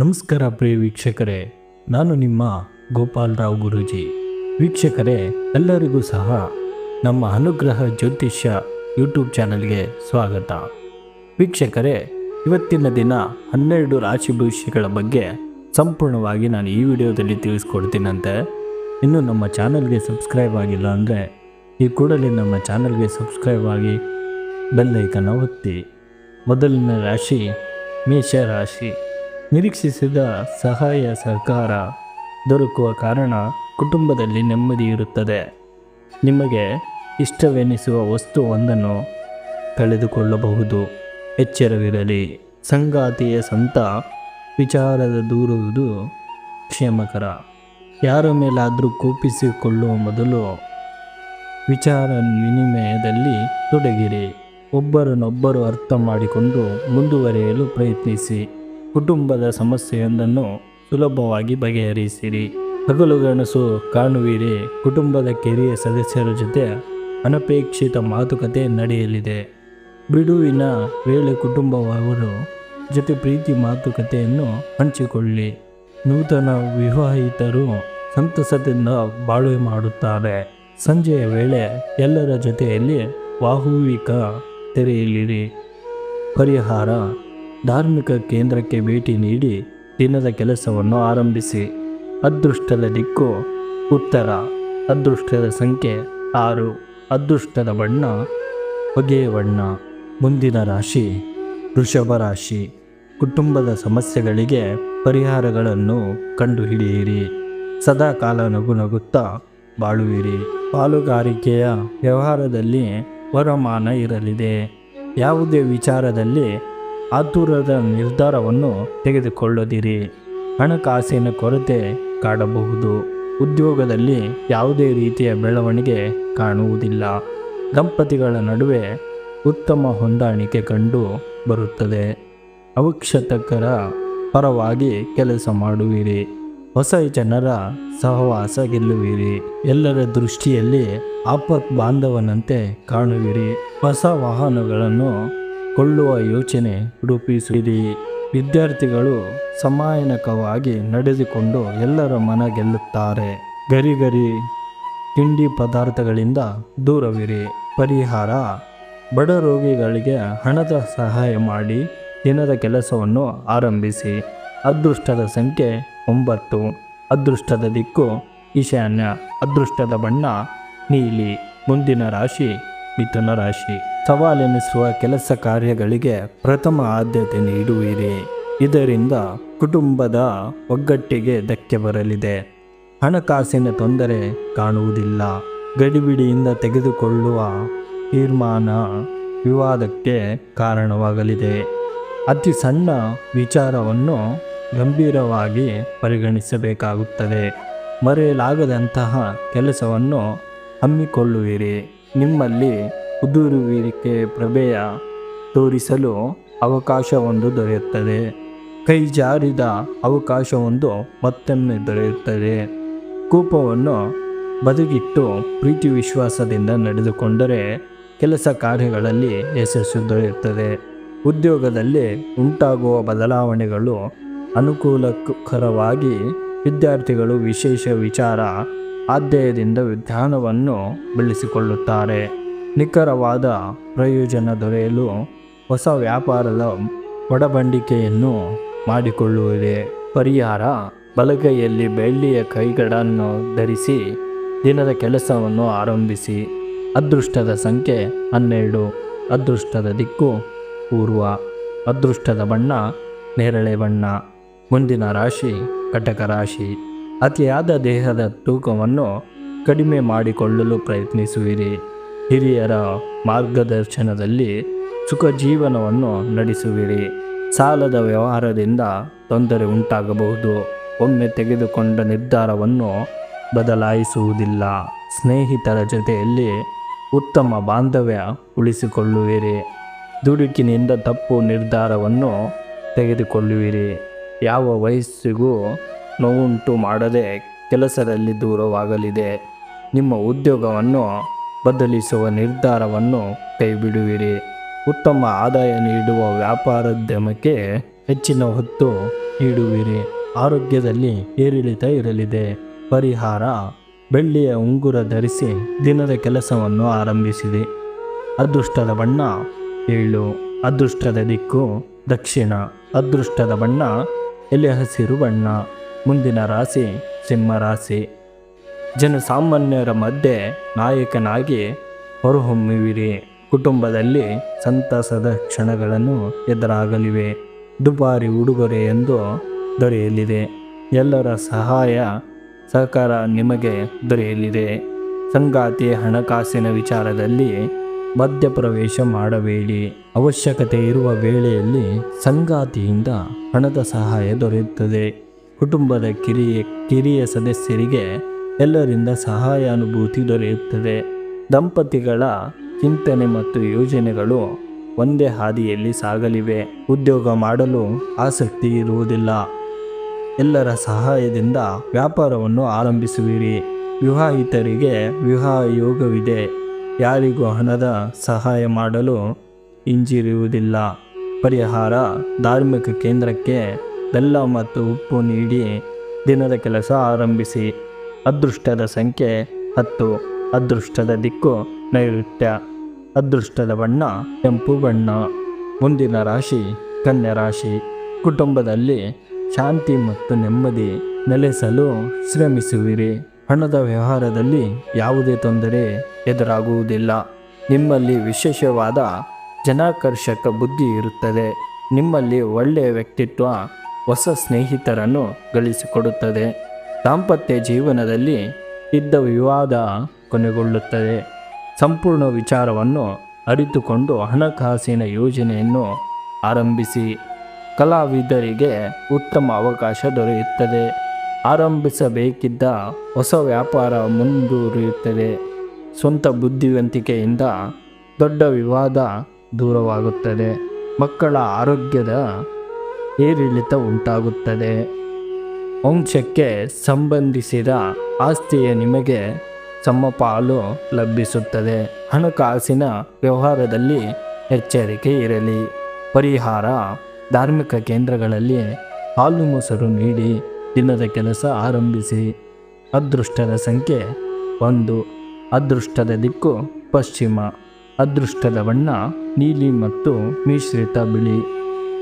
ನಮಸ್ಕಾರ ಪ್ರಿಯ ವೀಕ್ಷಕರೇ, ನಾನು ನಿಮ್ಮ ಗೋಪಾಲ್ ರಾವ್ ಗುರೂಜಿ. ವೀಕ್ಷಕರೇ, ಎಲ್ಲರಿಗೂ ಸಹ ನಮ್ಮ ಅನುಗ್ರಹ ಜ್ಯೋತಿಷ್ಯ ಯೂಟ್ಯೂಬ್ ಚಾನಲ್ಗೆ ಸ್ವಾಗತ. ವೀಕ್ಷಕರೇ, ಇವತ್ತಿನ ದಿನ ಹನ್ನೆರಡು ರಾಶಿ ಭವಿಷ್ಯಗಳ ಬಗ್ಗೆ ಸಂಪೂರ್ಣವಾಗಿ ನಾನು ಈ ವಿಡಿಯೋದಲ್ಲಿ ತಿಳಿಸ್ಕೊಡ್ತೀನಂತೆ. ಇನ್ನು ನಮ್ಮ ಚಾನಲ್ಗೆ ಸಬ್ಸ್ಕ್ರೈಬ್ ಆಗಿಲ್ಲ ಅಂದರೆ, ಈ ಕೂಡಲೇ ನಮ್ಮ ಚಾನಲ್ಗೆ ಸಬ್ಸ್ಕ್ರೈಬ್ ಆಗಿ ಬೆಲ್ಲೈಕನ್ನು ಒತ್ತಿ. ಮೊದಲನೇ ರಾಶಿ ಮೇಷ ರಾಶಿ. ನಿರೀಕ್ಷಿಸಿದ ಸಹಾಯ ಸಹಕಾರ ದೊರಕುವ ಕಾರಣ ಕುಟುಂಬದಲ್ಲಿ ನೆಮ್ಮದಿ ಇರುತ್ತದೆ. ನಿಮಗೆ ಇಷ್ಟವೆನಿಸುವ ವಸ್ತುವೊಂದನ್ನು ಕಳೆದುಕೊಳ್ಳಬಹುದು. ಎಚ್ಚರವಿರಲಿ. ಸಂಗಾತಿಯ ಸಂತ ವಿಚಾರದ ದೂರುವುದು ಕ್ಷೇಮಕರ. ಯಾರ ಮೇಲಾದರೂ ಕೋಪಿಸಿಕೊಳ್ಳುವ ಮೊದಲು ವಿಚಾರ ವಿನಿಮಯದಲ್ಲಿ ತೊಡಗಿರಿ. ಒಬ್ಬರನ್ನೊಬ್ಬರು ಅರ್ಥ ಮಾಡಿಕೊಂಡು ಮುಂದುವರಿಯಲು ಪ್ರಯತ್ನಿಸಿ. ಕುಟುಂಬದ ಸಮಸ್ಯೆಯೊಂದನ್ನು ಸುಲಭವಾಗಿ ಬಗೆಹರಿಸಿರಿ. ಹಗಲುಗನಸು ಕಾಣುವಿರಿ. ಕುಟುಂಬದ ಕಿರಿಯ ಸದಸ್ಯರ ಜೊತೆ ಅನಪೇಕ್ಷಿತ ಮಾತುಕತೆ ನಡೆಯಲಿದೆ. ಬಿಡುವಿನ ವೇಳೆ ಕುಟುಂಬವರು ಜೊತೆ ಪ್ರೀತಿ ಮಾತುಕತೆಯನ್ನು ಹಂಚಿಕೊಳ್ಳಿ. ನೂತನ ವಿವಾಹಿತರು ಸಂತಸದಿಂದ ಬಾಳ್ವೆ ಮಾಡುತ್ತಾರೆ. ಸಂಜೆಯ ವೇಳೆ ಎಲ್ಲರ ಜೊತೆಯಲ್ಲಿ ವಾಹುವಿಕ ತೆರೆಯಲಿರಿ. ಪರಿಹಾರ ಧಾರ್ಮಿಕ ಕೇಂದ್ರಕ್ಕೆ ಭೇಟಿ ನೀಡಿ ದಿನದ ಕೆಲಸವನ್ನು ಆರಂಭಿಸಿ. ಅದೃಷ್ಟದ ದಿಕ್ಕು ಉತ್ತರ. ಅದೃಷ್ಟದ ಸಂಖ್ಯೆ ಆರು. ಅದೃಷ್ಟದ ಬಣ್ಣ ಹೊಗೆಯ ಬಣ್ಣ. ಮುಂದಿನ ರಾಶಿ ವೃಷಭ ರಾಶಿ. ಕುಟುಂಬದ ಸಮಸ್ಯೆಗಳಿಗೆ ಪರಿಹಾರಗಳನ್ನು ಕಂಡುಹಿಡಿಯಿರಿ. ಸದಾ ಕಾಲ ನಗು ನಗುತ್ತಾ ಬಾಳುವಿರಿ. ಪಾಲುಗಾರಿಕೆಯ ವ್ಯವಹಾರದಲ್ಲಿ ವರಮಾನ ಇರಲಿದೆ. ಯಾವುದೇ ವಿಚಾರದಲ್ಲಿ ಆತುರದ ನಿರ್ಧಾರವನ್ನು ತೆಗೆದುಕೊಳ್ಳದಿರಿ. ಹಣಕಾಸಿನ ಕೊರತೆ ಕಾಡಬಹುದು. ಉದ್ಯೋಗದಲ್ಲಿ ಯಾವುದೇ ರೀತಿಯ ಬೆಳವಣಿಗೆ ಕಾಣುವುದಿಲ್ಲ. ದಂಪತಿಗಳ ನಡುವೆ ಉತ್ತಮ ಹೊಂದಾಣಿಕೆ ಕಂಡು ಬರುತ್ತದೆ. ಅವಕ್ಷತಕರ ಪರವಾಗಿ ಕೆಲಸ ಮಾಡುವಿರಿ. ಹೊಸ ಜನರ ಸಹವಾಸ ಗೆಲ್ಲುವಿರಿ. ಎಲ್ಲರ ದೃಷ್ಟಿಯಲ್ಲಿ ಆಪತ್ ಬಾಂಧವನಂತೆ ಕಾಣುವಿರಿ. ಹೊಸ ವಾಹನಗಳನ್ನು ಕೊಳ್ಳುವ ಯೋಚನೆ ರೂಪಿಸಿದೆಯೇ ವಿದ್ಯಾರ್ಥಿಗಳು ಸಮಾಯನಕವಾಗಿ ನಡೆದುಕೊಂಡು ಎಲ್ಲರ ಮನ ಗೆಲ್ಲುತ್ತಾರೆ. ಗರಿ ತಿಂಡಿ ಪದಾರ್ಥಗಳಿಂದ ದೂರವಿರಿ. ಪರಿಹಾರ, ಬಡ ರೋಗಿಗಳಿಗೆ ಹಣದ ಸಹಾಯ ಮಾಡಿ ದಿನದ ಕೆಲಸವನ್ನು ಆರಂಭಿಸಿ. ಅದೃಷ್ಟದ ಸಂಖ್ಯೆ ಒಂಬತ್ತು. ಅದೃಷ್ಟದ ದಿಕ್ಕು ಈಶಾನ್ಯ. ಅದೃಷ್ಟದ ಬಣ್ಣ ನೀಲಿ. ಮುಂದಿನ ರಾಶಿ ಮಿಥುನ ರಾಶಿ. ಸವಾಲೆನಿಸುವ ಕೆಲಸ ಕಾರ್ಯಗಳಿಗೆ ಪ್ರಥಮ ಆದ್ಯತೆ ನೀಡುವಿರಿ. ಇದರಿಂದ ಕುಟುಂಬದ ಒಗ್ಗಟ್ಟಿಗೆ ಧಕ್ಕೆ ಬರಲಿದೆ. ಹಣಕಾಸಿನ ತೊಂದರೆ ಕಾಣುವುದಿಲ್ಲ. ಗಡಿಬಿಡಿಯಿಂದ ತೆಗೆದುಕೊಳ್ಳುವ ತೀರ್ಮಾನ ವಿವಾದಕ್ಕೆ ಕಾರಣವಾಗಲಿದೆ. ಅತಿ ಸಣ್ಣ ವಿಚಾರವನ್ನು ಗಂಭೀರವಾಗಿ ಪರಿಗಣಿಸಬೇಕಾಗುತ್ತದೆ. ಮರೆಯಲಾಗದಂತಹ ಕೆಲಸವನ್ನು ಹಮ್ಮಿಕೊಳ್ಳುವಿರಿ. ನಿಮ್ಮಲ್ಲಿ ಉದುರುವಿಕೆ ಪ್ರಭೆಯ ತೋರಿಸಲು ಅವಕಾಶವೊಂದು ದೊರೆಯುತ್ತದೆ. ಕೈ ಜಾರಿದ ಅವಕಾಶವೊಂದು ಮತ್ತೊಮ್ಮೆ ದೊರೆಯುತ್ತದೆ. ಕೋಪವನ್ನು ಬದುಕಿಟ್ಟು ಪ್ರೀತಿ ವಿಶ್ವಾಸದಿಂದ ನಡೆದುಕೊಂಡರೆ ಕೆಲಸ ಕಾರ್ಯಗಳಲ್ಲಿ ಯಶಸ್ಸು ದೊರೆಯುತ್ತದೆ. ಉದ್ಯೋಗದಲ್ಲಿ ಉಂಟಾಗುವ ಬದಲಾವಣೆಗಳು ಅನುಕೂಲಕರವಾಗಿ ವಿದ್ಯಾರ್ಥಿಗಳು ವಿಶೇಷ ವಿಚಾರ ಆದ್ಯಯದಿಂದ ವಿಧಾನವನ್ನು ಬೆಳೆಸಿಕೊಳ್ಳುತ್ತಾರೆ. ನಿಖರವಾದ ಪ್ರಯೋಜನ ದೊರೆಯಲು ಹೊಸ ವ್ಯಾಪಾರದ ಒಡಬಂಡಿಕೆಯನ್ನು ಮಾಡಿಕೊಳ್ಳುವುದೇ ಪರಿಹಾರ. ಬಲಗೈಯಲ್ಲಿ ಬೆಳ್ಳಿಯ ಕೈಗಳನ್ನು ಧರಿಸಿ ದಿನದ ಕೆಲಸವನ್ನು ಆರಂಭಿಸಿ. ಅದೃಷ್ಟದ ಸಂಖ್ಯೆ ಹನ್ನೆರಡು. ಅದೃಷ್ಟದ ದಿಕ್ಕು ಪೂರ್ವ. ಅದೃಷ್ಟದ ಬಣ್ಣ ನೇರಳೆ ಬಣ್ಣ. ಮುಂದಿನ ರಾಶಿ ಕಟಕ ರಾಶಿ. ಅತಿಯಾದ ದೇಹದ ತೂಕವನ್ನು ಕಡಿಮೆ ಮಾಡಿಕೊಳ್ಳಲು ಪ್ರಯತ್ನಿಸುವಿರಿ. ಹಿರಿಯರ ಮಾರ್ಗದರ್ಶನದಲ್ಲಿ ಸುಖ ಜೀವನವನ್ನು ನಡೆಸುವಿರಿ. ಸಾಲದ ವ್ಯವಹಾರದಿಂದ ತೊಂದರೆ ಉಂಟಾಗಬಹುದು. ಒಮ್ಮೆ ತೆಗೆದುಕೊಂಡ ನಿರ್ಧಾರವನ್ನು ಬದಲಾಯಿಸುವುದಿಲ್ಲ. ಸ್ನೇಹಿತರ ಜೊತೆಯಲ್ಲಿ ಉತ್ತಮ ಬಾಂಧವ್ಯ ಉಳಿಸಿಕೊಳ್ಳುವಿರಿ. ದುಡುಕಿನಿಂದ ತಪ್ಪು ನಿರ್ಧಾರವನ್ನು ತೆಗೆದುಕೊಳ್ಳುವಿರಿ. ಯಾವ ವಯಸ್ಸಿಗೂ ನೋವುಂಟು ಮಾಡದೆ ಕೆಲಸದಲ್ಲಿ ದೂರವಾಗಲಿದೆ. ನಿಮ್ಮ ಉದ್ಯೋಗವನ್ನು ಬದಲಿಸುವ ನಿರ್ಧಾರವನ್ನು ಕೈಬಿಡುವಿರಿ. ಉತ್ತಮ ಆದಾಯ ನೀಡುವ ವ್ಯಾಪಾರೋದ್ಯಮಕ್ಕೆ ಹೆಚ್ಚಿನ ಹೊತ್ತು ನೀಡುವಿರಿ. ಆರೋಗ್ಯದಲ್ಲಿ ಏರಿಳಿತ ಇರಲಿದೆ. ಪರಿಹಾರ, ಬೆಳ್ಳಿಯ ಉಂಗುರ ಧರಿಸಿ ದಿನದ ಕೆಲಸವನ್ನು ಆರಂಭಿಸಿದೆ ಅದೃಷ್ಟದ ಬಣ್ಣ ಏಳು. ಅದೃಷ್ಟದ ದಿಕ್ಕು ದಕ್ಷಿಣ. ಅದೃಷ್ಟದ ಬಣ್ಣ ಎಲೆ ಹಸಿರು ಬಣ್ಣ. ಮುಂದಿನ ರಾಶಿ ಸಿಂಹ ರಾಶಿ. ಜನಸಾಮಾನ್ಯರ ಮಧ್ಯೆ ನಾಯಕನಾಗಿ ಹೊರಹೊಮ್ಮುವಿರಿ. ಕುಟುಂಬದಲ್ಲಿ ಸಂತಸದ ಕ್ಷಣಗಳನ್ನು ಎದುರಾಗಲಿವೆ. ದುಬಾರಿ ಉಡುಗೊರೆ ಎಂದು ದೊರೆಯಲಿದೆ. ಎಲ್ಲರ ಸಹಾಯ ಸಹಕಾರ ನಿಮಗೆ ದೊರೆಯಲಿದೆ. ಸಂಗಾತಿ ಹಣಕಾಸಿನ ವಿಚಾರದಲ್ಲಿ ಮಧ್ಯಪ್ರವೇಶ ಮಾಡಬೇಡಿ. ಅವಶ್ಯಕತೆ ಇರುವ ವೇಳೆಯಲ್ಲಿ ಸಂಗಾತಿಯಿಂದ ಹಣದ ಸಹಾಯ ದೊರೆಯುತ್ತದೆ. ಕುಟುಂಬದ ಕಿರಿಯ ಕಿರಿಯ ಸದಸ್ಯರಿಗೆ ಎಲ್ಲರಿಂದ ಸಹಾಯ ಅನುಭೂತಿ ದೊರೆಯುತ್ತದೆ. ದಂಪತಿಗಳ ಚಿಂತನೆ ಮತ್ತು ಯೋಜನೆಗಳು ಒಂದೇ ಹಾದಿಯಲ್ಲಿ ಸಾಗಲಿವೆ. ಉದ್ಯೋಗ ಮಾಡಲು ಆಸಕ್ತಿ ಇರುವುದಿಲ್ಲ. ಎಲ್ಲರ ಸಹಾಯದಿಂದ ವ್ಯಾಪಾರವನ್ನು ಆರಂಭಿಸುವಿರಿ. ವಿವಾಹಿತರಿಗೆ ವಿವಾಹ ಯೋಗವಿದೆ. ಯಾರಿಗೂ ಹಣದ ಸಹಾಯ ಮಾಡಲು ಹಿಂಜಿರುವುದಿಲ್ಲ ಪರಿಹಾರ ಧಾರ್ಮಿಕ ಕೇಂದ್ರಕ್ಕೆ ಬೆಲ್ಲ ಮತ್ತು ಉಪ್ಪು ನೀಡಿ ದಿನದ ಕೆಲಸ ಆರಂಭಿಸಿ. ಅದೃಷ್ಟದ ಸಂಖ್ಯೆ ಹತ್ತು. ಅದೃಷ್ಟದ ದಿಕ್ಕು ನೈಋತ್ಯ. ಅದೃಷ್ಟದ ಬಣ್ಣ ಕೆಂಪು ಬಣ್ಣ. ಮುಂದಿನ ರಾಶಿ ಕನ್ಯಾ ರಾಶಿ. ಕುಟುಂಬದಲ್ಲಿ ಶಾಂತಿ ಮತ್ತು ನೆಮ್ಮದಿ ನೆಲೆಸಲು ಶ್ರಮಿಸುವಿರಿ. ಹಣದ ವ್ಯವಹಾರದಲ್ಲಿ ಯಾವುದೇ ತೊಂದರೆ ಎದುರಾಗುವುದಿಲ್ಲ. ನಿಮ್ಮಲ್ಲಿ ವಿಶೇಷವಾದ ಜನಾಕರ್ಷಕ ಬುದ್ಧಿ ಇರುತ್ತದೆ. ನಿಮ್ಮಲ್ಲಿ ಒಳ್ಳೆಯ ವ್ಯಕ್ತಿತ್ವ, ಹೊಸ ಸ್ನೇಹಿತರನ್ನು ಗಳಿಸಿಕೊಡುತ್ತದೆ. ದಾಂಪತ್ಯ ಜೀವನದಲ್ಲಿ ಇದ್ದ ವಿವಾದ ಕೊನೆಗೊಳ್ಳುತ್ತದೆ. ಸಂಪೂರ್ಣ ವಿಚಾರವನ್ನು ಅರಿತುಕೊಂಡು ಹಣಕಾಸಿನ ಯೋಜನೆಯನ್ನು ಆರಂಭಿಸಿ. ಕಲಾವಿದರಿಗೆ ಉತ್ತಮ ಅವಕಾಶ ದೊರೆಯುತ್ತದೆ. ಆರಂಭಿಸಬೇಕಿದ್ದ ಹೊಸ ವ್ಯಾಪಾರ ಮುಂದುವರಿಯುತ್ತದೆ. ಸ್ವಂತ ಬುದ್ಧಿವಂತಿಕೆಯಿಂದ ದೊಡ್ಡ ವಿವಾದ ದೂರವಾಗುತ್ತದೆ. ಮಕ್ಕಳ ಆರೋಗ್ಯದ ಏರಿಳಿತ ಉಂಟಾಗುತ್ತದೆ. ವಂಶಕ್ಕೆ ಸಂಬಂಧಿಸಿದ ಆಸ್ತಿಯ ನಿಮಗೆ ಸಮಪಾಲು ಲಭಿಸುತ್ತದೆ. ಹಣಕಾಸಿನ ವ್ಯವಹಾರದಲ್ಲಿ ಎಚ್ಚರಿಕೆ ಇರಲಿ. ಪರಿಹಾರ ಧಾರ್ಮಿಕ ಕೇಂದ್ರಗಳಲ್ಲಿ ಹಾಲು ಮೊಸರು ನೀಡಿ ದಿನದ ಕೆಲಸ ಆರಂಭಿಸಿ. ಅದೃಷ್ಟದ ಸಂಖ್ಯೆ ಒಂದು. ಅದೃಷ್ಟದ ದಿಕ್ಕು ಪಶ್ಚಿಮ. ಅದೃಷ್ಟದ ಬಣ್ಣ ನೀಲಿ ಮತ್ತು ಮಿಶ್ರಿತ ಬಿಳಿ.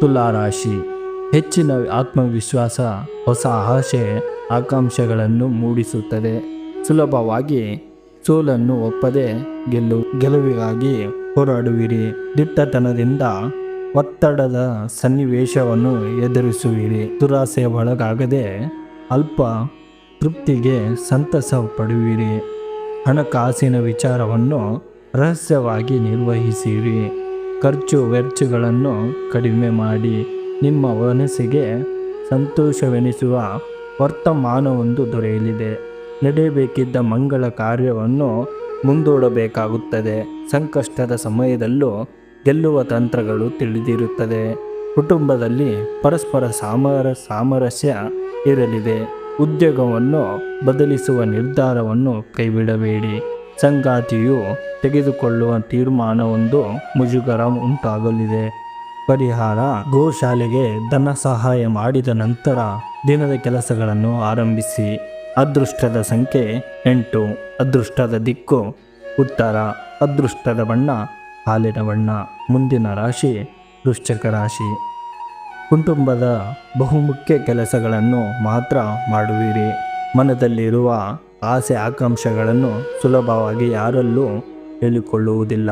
ತುಲಾರಾಶಿ. ಹೆಚ್ಚಿನ ಆತ್ಮವಿಶ್ವಾಸ, ಹೊಸ ಆಶೆ, ಆಕಾಂಕ್ಷೆಗಳನ್ನು ಮೂಡಿಸುತ್ತದೆ. ಸುಲಭವಾಗಿ ಸೋಲನ್ನು ಒಪ್ಪದೆ ಗೆಲ್ಲು, ಗೆಲುವಿಗಾಗಿ ಹೋರಾಡುವಿರಿ. ದಿಟ್ಟತನದಿಂದ ಒತ್ತಡದ ಸನ್ನಿವೇಶವನ್ನು ಎದುರಿಸುವಿರಿ. ದುರಾಸೆ ಒಳಗಾಗದೆ ಅಲ್ಪ ತೃಪ್ತಿಗೆ ಸಂತಸ ಪಡುವಿರಿ. ಹಣಕಾಸಿನ ವಿಚಾರವನ್ನು ರಹಸ್ಯವಾಗಿ ನಿರ್ವಹಿಸಿರಿ. ಖರ್ಚು ವೆಚ್ಚಗಳನ್ನು ಕಡಿಮೆ ಮಾಡಿ. ನಿಮ್ಮ ಮನಸ್ಸಿಗೆ ಸಂತೋಷವೆನಿಸುವ ವರ್ತಮಾನವೊಂದು ದೊರೆಯಲಿದೆ. ನಡೆಯಬೇಕಿದ್ದ ಮಂಗಳ ಕಾರ್ಯವನ್ನು ಮುಂದೂಡಬೇಕಾಗುತ್ತದೆ. ಸಂಕಷ್ಟದ ಸಮಯದಲ್ಲೂ ಗೆಲ್ಲುವ ತಂತ್ರಗಳು ತಿಳಿದಿರುತ್ತದೆ. ಕುಟುಂಬದಲ್ಲಿ ಪರಸ್ಪರ ಸಾಮರ, ಸಾಮರಸ್ಯ ಇರಲಿದೆ. ಉದ್ಯೋಗವನ್ನು ಬದಲಿಸುವ ನಿರ್ಧಾರವನ್ನು ಕೈಬಿಡಬೇಡಿ. ಸಂಗಾತಿಯು ತೆಗೆದುಕೊಳ್ಳುವ ತೀರ್ಮಾನವೊಂದು ಮುಜುಗರ ಉಂಟಾಗಲಿದೆ. ಪರಿಹಾರ, ಗೋಶಾಲೆಗೆ ಧನ ಸಹಾಯ ಮಾಡಿದ ನಂತರ ದಿನದ ಕೆಲಸಗಳನ್ನು ಆರಂಭಿಸಿ. ಅದೃಷ್ಟದ ಸಂಖ್ಯೆ ಎಂಟು. ಅದೃಷ್ಟದ ದಿಕ್ಕು ಉತ್ತರ. ಅದೃಷ್ಟದ ಬಣ್ಣ ಹಾಲಿನ ಬಣ್ಣ. ಮುಂದಿನ ರಾಶಿ ವೃಶ್ಚಿಕ ರಾಶಿ. ಕುಟುಂಬದ ಬಹುಮುಖ್ಯ ಕೆಲಸಗಳನ್ನು ಮಾತ್ರ ಮಾಡುವಿರಿ. ಮನದಲ್ಲಿರುವ ಆಸೆ ಆಕಾಂಕ್ಷೆಗಳನ್ನು ಸುಲಭವಾಗಿ ಯಾರಲ್ಲೂ ಹೇಳಿಕೊಳ್ಳುವುದಿಲ್ಲ.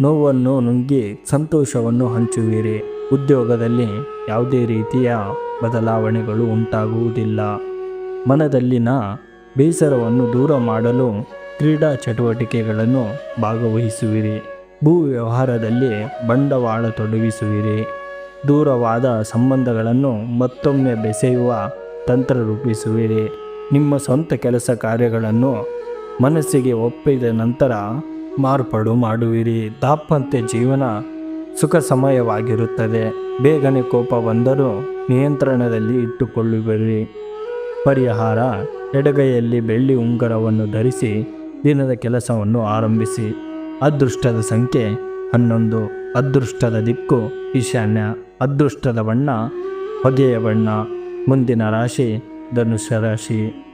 ನೋವನ್ನು ನುಂಗಿ ಸಂತೋಷವನ್ನು ಹಂಚುವಿರಿ. ಉದ್ಯೋಗದಲ್ಲಿ ಯಾವುದೇ ರೀತಿಯ ಬದಲಾವಣೆಗಳು ಉಂಟಾಗುವುದಿಲ್ಲ. ಮನದಲ್ಲಿನ ಬೇಸರವನ್ನು ದೂರ ಮಾಡಲು ಕ್ರೀಡಾ ಚಟುವಟಿಕೆಗಳನ್ನು ಭಾಗವಹಿಸುವಿರಿ. ಭೂ ವ್ಯವಹಾರದಲ್ಲಿ ಬಂಡವಾಳ ತೊಡಗಿಸುವಿರಿ. ದೂರವಾದ ಸಂಬಂಧಗಳನ್ನು ಮತ್ತೊಮ್ಮೆ ಬೆಸೆಯುವ ತಂತ್ರ ರೂಪಿಸುವಿರಿ. ನಿಮ್ಮ ಸ್ವಂತ ಕೆಲಸ ಕಾರ್ಯಗಳನ್ನು ಮನಸ್ಸಿಗೆ ಒಪ್ಪಿದ ನಂತರ ಮಾರ್ಪಾಡು ಮಾಡುವಿರಿ. ದಾಪಂತೆ ಜೀವನ ಸುಖ ಸಮಯವಾಗಿರುತ್ತದೆ ಬೇಗನೆ ಕೋಪ ಬಂದರೂ ನಿಯಂತ್ರಣದಲ್ಲಿ ಇಟ್ಟುಕೊಳ್ಳುವಿರಿ. ಪರಿಹಾರ, ಎಡಗೈಯಲ್ಲಿ ಬೆಳ್ಳಿ ಉಂಗುರವನ್ನು ಧರಿಸಿ ದಿನದ ಕೆಲಸವನ್ನು ಆರಂಭಿಸಿ. ಅದೃಷ್ಟದ ಸಂಖ್ಯೆ ಹನ್ನೊಂದು. ಅದೃಷ್ಟದ ದಿಕ್ಕು ಈಶಾನ್ಯ. ಅದೃಷ್ಟದ ಬಣ್ಣ ಹೊಗೆಯ ಬಣ್ಣ. ಮುಂದಿನ ರಾಶಿ ಧನುಷ್ಯ ರಾಶಿ.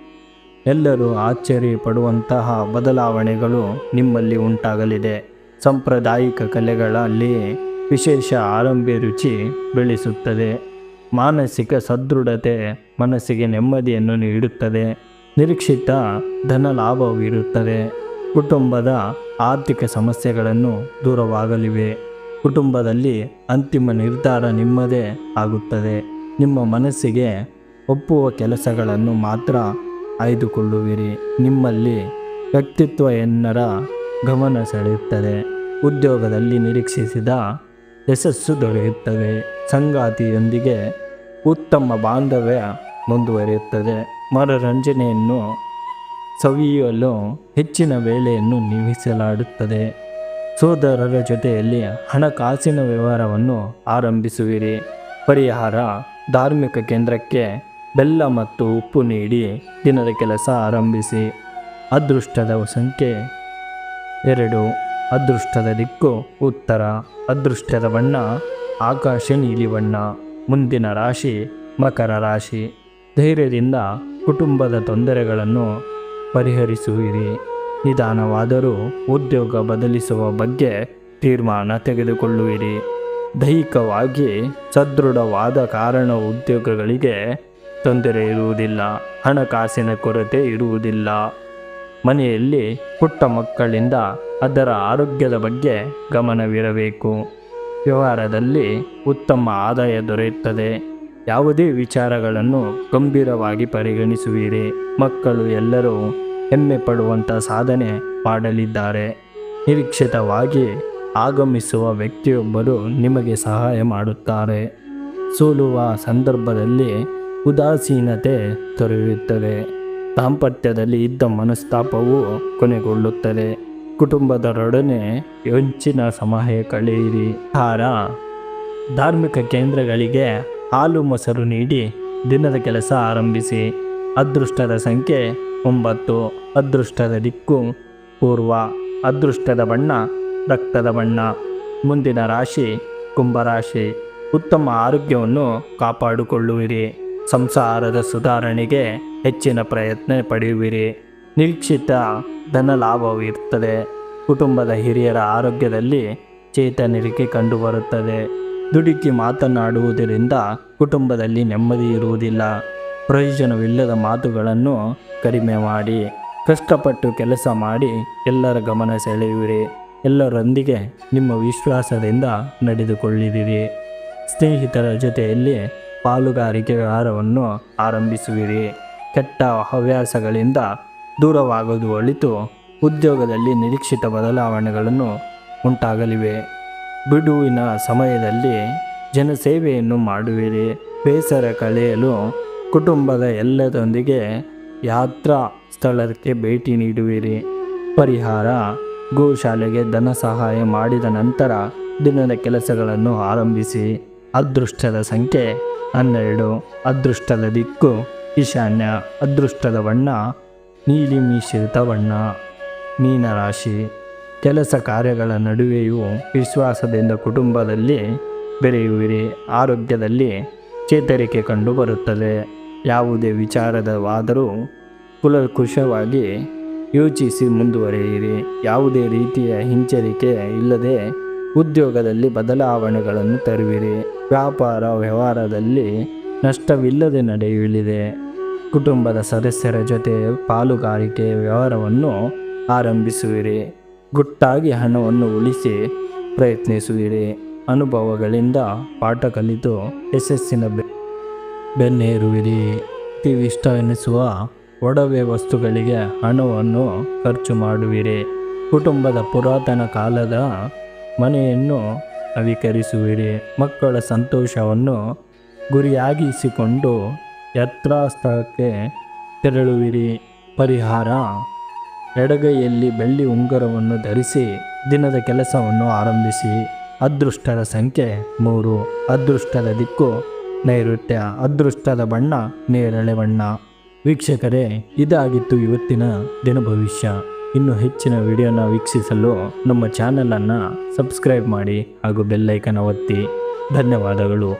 ಎಲ್ಲರೂ ಆಶ್ಚರ್ಯ ಪಡುವಂತಹ ಬದಲಾವಣೆಗಳು ನಿಮ್ಮಲ್ಲಿ ಉಂಟಾಗಲಿದೆ. ಸಾಂಪ್ರದಾಯಿಕ ಕಲೆಗಳಲ್ಲಿ ವಿಶೇಷ ಆರಂಭಿ ರುಚಿ ಬೆಳೆಸುತ್ತದೆ. ಮಾನಸಿಕ ಸದೃಢತೆ ಮನಸ್ಸಿಗೆ ನೆಮ್ಮದಿಯನ್ನು ನೀಡುತ್ತದೆ. ನಿರೀಕ್ಷಿತ ಧನ ಲಾಭವಿರುತ್ತದೆ ಕುಟುಂಬದ ಆರ್ಥಿಕ ಸಮಸ್ಯೆಗಳನ್ನು ದೂರವಾಗಲಿವೆ. ಕುಟುಂಬದಲ್ಲಿ ಅಂತಿಮ ನಿರ್ಧಾರ ನಿಮ್ಮದೇ ಆಗುತ್ತದೆ. ನಿಮ್ಮ ಮನಸ್ಸಿಗೆ ಒಪ್ಪುವ ಕೆಲಸಗಳನ್ನು ಮಾತ್ರ ಆಯ್ದುಕೊಳ್ಳುವಿರಿ. ನಿಮ್ಮಲ್ಲಿ ವ್ಯಕ್ತಿತ್ವ ಎನ್ನರ ಗಮನ ಸೆಳೆಯುತ್ತದೆ. ಉದ್ಯೋಗದಲ್ಲಿ ನಿರೀಕ್ಷಿಸಿದ ಯಶಸ್ಸು ದೊರೆಯುತ್ತದೆ. ಸಂಗಾತಿಯೊಂದಿಗೆ ಉತ್ತಮ ಬಾಂಧವ್ಯ ಮುಂದುವರಿಯುತ್ತದೆ. ಮನರಂಜನೆಯನ್ನು ಸವಿಯಲು ಹೆಚ್ಚಿನ ವೇಳೆಯನ್ನು ನಿಲ್ಲಿಸಲಾಡುತ್ತದೆ ಸೋದರರ ಜೊತೆಯಲ್ಲಿ ಹಣಕಾಸಿನ ವ್ಯವಹಾರವನ್ನು ಆರಂಭಿಸುವಿರಿ. ಪರಿಹಾರ ಧಾರ್ಮಿಕ ಕೇಂದ್ರಕ್ಕೆ ಬೆಲ್ಲ ಮತ್ತು ಉಪ್ಪು ನೀಡಿ ದಿನದ ಕೆಲಸ ಆರಂಭಿಸಿ. ಅದೃಷ್ಟದ ಸಂಖ್ಯೆ ಎರಡು. ಅದೃಷ್ಟದ ದಿಕ್ಕು ಉತ್ತರ. ಅದೃಷ್ಟದ ಬಣ್ಣ ಆಕಾಶ ನೀಲಿ ಬಣ್ಣ. ಮುಂದಿನ ರಾಶಿ ಮಕರ ರಾಶಿ. ಧೈರ್ಯದಿಂದ ಕುಟುಂಬದ ತೊಂದರೆಗಳನ್ನು ಪರಿಹರಿಸುವಿರಿ. ನಿಧಾನವಾದರೂ ಉದ್ಯೋಗ ಬದಲಿಸುವ ಬಗ್ಗೆ ತೀರ್ಮಾನ ತೆಗೆದುಕೊಳ್ಳುವಿರಿ. ದೈಹಿಕವಾಗಿ ಸದೃಢವಾದ ಕಾರಣ ಉದ್ಯೋಗಗಳಿಗೆ ತೊಂದರೆ ಇರುವುದಿಲ್ಲ, ಹಣಕಾಸಿನ ಕೊರತೆ ಇರುವುದಿಲ್ಲ. ಮನೆಯಲ್ಲಿ ಪುಟ್ಟ ಮಕ್ಕಳಿಂದ ಅದರ ಆರೋಗ್ಯದ ಬಗ್ಗೆ ಗಮನವಿರಬೇಕು. ವ್ಯವಹಾರದಲ್ಲಿ ಉತ್ತಮ ಆದಾಯ ದೊರೆಯುತ್ತದೆ. ಯಾವುದೇ ವಿಚಾರಗಳನ್ನು ಗಂಭೀರವಾಗಿ ಪರಿಗಣಿಸುವಿರಿ. ಮಕ್ಕಳು ಎಲ್ಲರೂ ಹೆಮ್ಮೆ ಪಡುವಂಥ ಸಾಧನೆ ಮಾಡಲಿದ್ದಾರೆ. ನಿರೀಕ್ಷಿತವಾಗಿ ಆಗಮಿಸುವ ವ್ಯಕ್ತಿಯೊಬ್ಬರು ನಿಮಗೆ ಸಹಾಯ ಮಾಡುತ್ತಾರೆ. ಸೋಲುವ ಸಂದರ್ಭದಲ್ಲಿ ಉದಾಸೀನತೆ ತೊರೆಯುತ್ತದೆ ದಾಂಪತ್ಯದಲ್ಲಿ ಇದ್ದ ಮನಸ್ತಾಪವು ಕೊನೆಗೊಳ್ಳುತ್ತದೆ. ಕುಟುಂಬದರೊಡನೆ ಹೆಂಚಿನ ಸಮಯ ಕಳೆಯಿರಿ. ಆಹಾರ, ಧಾರ್ಮಿಕ ಕೇಂದ್ರಗಳಿಗೆ ಹಾಲು ಮೊಸರು ನೀಡಿ ದಿನದ ಕೆಲಸ ಆರಂಭಿಸಿ. ಅದೃಷ್ಟದ ಸಂಖ್ಯೆ ಒಂಬತ್ತು. ಅದೃಷ್ಟದ ದಿಕ್ಕು ಪೂರ್ವ. ಅದೃಷ್ಟದ ಬಣ್ಣ ರಕ್ತದ ಬಣ್ಣ. ಮುಂದಿನ ರಾಶಿ ಕುಂಭರಾಶಿ. ಉತ್ತಮ ಆರೋಗ್ಯವನ್ನು ಕಾಪಾಡಿಕೊಳ್ಳುವಿರಿ. ಸಂಸಾರದ ಸುಧಾರಣೆಗೆ ಹೆಚ್ಚಿನ ಪ್ರಯತ್ನ ಪಡೆಯುವಿರಿ. ನಿರೀಕ್ಷಿತ ಧನ ಲಾಭವಿರುತ್ತದೆ ಕುಟುಂಬದ ಹಿರಿಯರ ಆರೋಗ್ಯದಲ್ಲಿ ಚೇತನಿಕೆ ಕಂಡುಬರುತ್ತದೆ. ದುಡುಕಿ ಮಾತನಾಡುವುದರಿಂದ ಕುಟುಂಬದಲ್ಲಿ ನೆಮ್ಮದಿ ಇರುವುದಿಲ್ಲ. ಪ್ರಯೋಜನವಿಲ್ಲದ ಮಾತುಗಳನ್ನು ಕಡಿಮೆ ಮಾಡಿ, ಕಷ್ಟಪಟ್ಟು ಕೆಲಸ ಮಾಡಿ ಎಲ್ಲರ ಗಮನ ಸೆಳೆಯುವಿರಿ. ಎಲ್ಲರೊಂದಿಗೆ ನಿಮ್ಮ ವಿಶ್ವಾಸದಿಂದ ನಡೆದುಕೊಳ್ಳಿರಿ. ಸ್ನೇಹಿತರ ಜೊತೆಯಲ್ಲಿ ಪಾಲುಗಾರಿಕೆ ವ್ಯವಹಾರವನ್ನು ಆರಂಭಿಸುವಿರಿ. ಕೆಟ್ಟ ಹವ್ಯಾಸಗಳಿಂದ ದೂರವಾಗುವುದು ಒಳಿತು ಉದ್ಯೋಗದಲ್ಲಿ ನಿರೀಕ್ಷಿತ ಬದಲಾವಣೆಗಳನ್ನು ಉಂಟಾಗಲಿವೆ. ಬಿಡುವಿನ ಸಮಯದಲ್ಲಿ ಜನಸೇವೆಯನ್ನು ಮಾಡುವಿರಿ. ಬೇಸರ ಕಳೆಯಲು ಕುಟುಂಬದ ಎಲ್ಲದೊಂದಿಗೆ ಯಾತ್ರಾ ಸ್ಥಳಕ್ಕೆ ಭೇಟಿ ನೀಡುವಿರಿ. ಪರಿಹಾರ, ಗೋಶಾಲೆಗೆ ಧನ ಸಹಾಯ ಮಾಡಿದ ನಂತರ ದಿನದ ಕೆಲಸಗಳನ್ನು ಆರಂಭಿಸಿ. ಅದೃಷ್ಟದ ಸಂಖ್ಯೆ ಹನ್ನೆರಡು. ಅದೃಷ್ಟದ ದಿಕ್ಕು. ಈಶಾನ್ಯ. ಅದೃಷ್ಟದ ಬಣ್ಣ. ನೀಲಿ ಮಿಶ್ರಿತ ಬಣ್ಣ. ಮೀನರಾಶಿ. ಕೆಲಸ ಕಾರ್ಯಗಳ ನಡುವೆಯೂ ವಿಶ್ವಾಸದಿಂದ ಕುಟುಂಬದಲ್ಲಿ ಬೆರೆಯುವಿರಿ ಆರೋಗ್ಯದಲ್ಲಿ ಚೇತರಿಕೆ ಕಂಡುಬರುತ್ತದೆ. ಯಾವುದೇ ವಿಚಾರದವಾದರೂ ಕುಲಕುಶವಾಗಿ ಯೋಚಿಸಿ ಮುಂದುವರಿಯಿರಿ. ಯಾವುದೇ ರೀತಿಯ ಹಿಂಜರಿಕೆ ಇಲ್ಲದೆ ಉದ್ಯೋಗದಲ್ಲಿ ಬದಲಾವಣೆಗಳನ್ನು ತರುವಿರಿ. ವ್ಯಾಪಾರ ವ್ಯವಹಾರದಲ್ಲಿ ನಷ್ಟವಿಲ್ಲದೆ ನಡೆಯಲಿದೆ ಕುಟುಂಬದ ಸದಸ್ಯರ ಜೊತೆ ಪಾಲುಗಾರಿಕೆ ವ್ಯವಹಾರವನ್ನು ಆರಂಭಿಸುವಿರಿ. ಗುಟ್ಟಾಗಿ ಹಣವನ್ನು ಉಳಿಸಿ ಪ್ರಯತ್ನಿಸುವಿರಿ. ಅನುಭವಗಳಿಂದ ಪಾಠ ಕಲಿತು ಯಶಸ್ಸಿನ ಬೆ, ಬೆನ್ನೇರುವಿರಿ. ಇಷ್ಟ ಎನಿಸುವ ಒಡವೆ ವಸ್ತುಗಳಿಗೆ ಹಣವನ್ನು ಖರ್ಚು ಮಾಡುವಿರಿ. ಕುಟುಂಬದ ಪುರಾತನ ಕಾಲದ ಮನೆಯನ್ನು ನವೀಕರಿಸುವಿರಿ ಮಕ್ಕಳ ಸಂತೋಷವನ್ನು ಗುರಿಯಾಗಿಸಿಕೊಂಡು ಯತ್ರಾಸ್ಥಳಕ್ಕೆ ತೆರಳುವಿರಿ. ಪರಿಹಾರ, ಎಡಗೈಯಲ್ಲಿ ಬೆಳ್ಳಿ ಉಂಗುರವನ್ನು ಧರಿಸಿ ದಿನದ ಕೆಲಸವನ್ನು ಆರಂಭಿಸಿ. ಅದೃಷ್ಟದ ಸಂಖ್ಯೆ ಮೂರು. ಅದೃಷ್ಟದ ದಿಕ್ಕು ನೈಋತ್ಯ. ಅದೃಷ್ಟದ ಬಣ್ಣ ನೇರಳೆ ಬಣ್ಣ. ವೀಕ್ಷಕರೇ, ಇದಾಗಿತ್ತು ಇವತ್ತಿನ ದಿನ ಭವಿಷ್ಯ. ಇನ್ನು ಹೆಚ್ಚಿನ ವಿಡಿಯೋನ ವೀಕ್ಷಿಸಲು ನಮ್ಮ ಚಾನಲನ್ನು ಸಬ್ಸ್ಕ್ರೈಬ್ ಮಾಡಿ ಹಾಗೂ ಬೆಲ್ಲೈಕನ್ ಒತ್ತಿ. ಧನ್ಯವಾದಗಳು.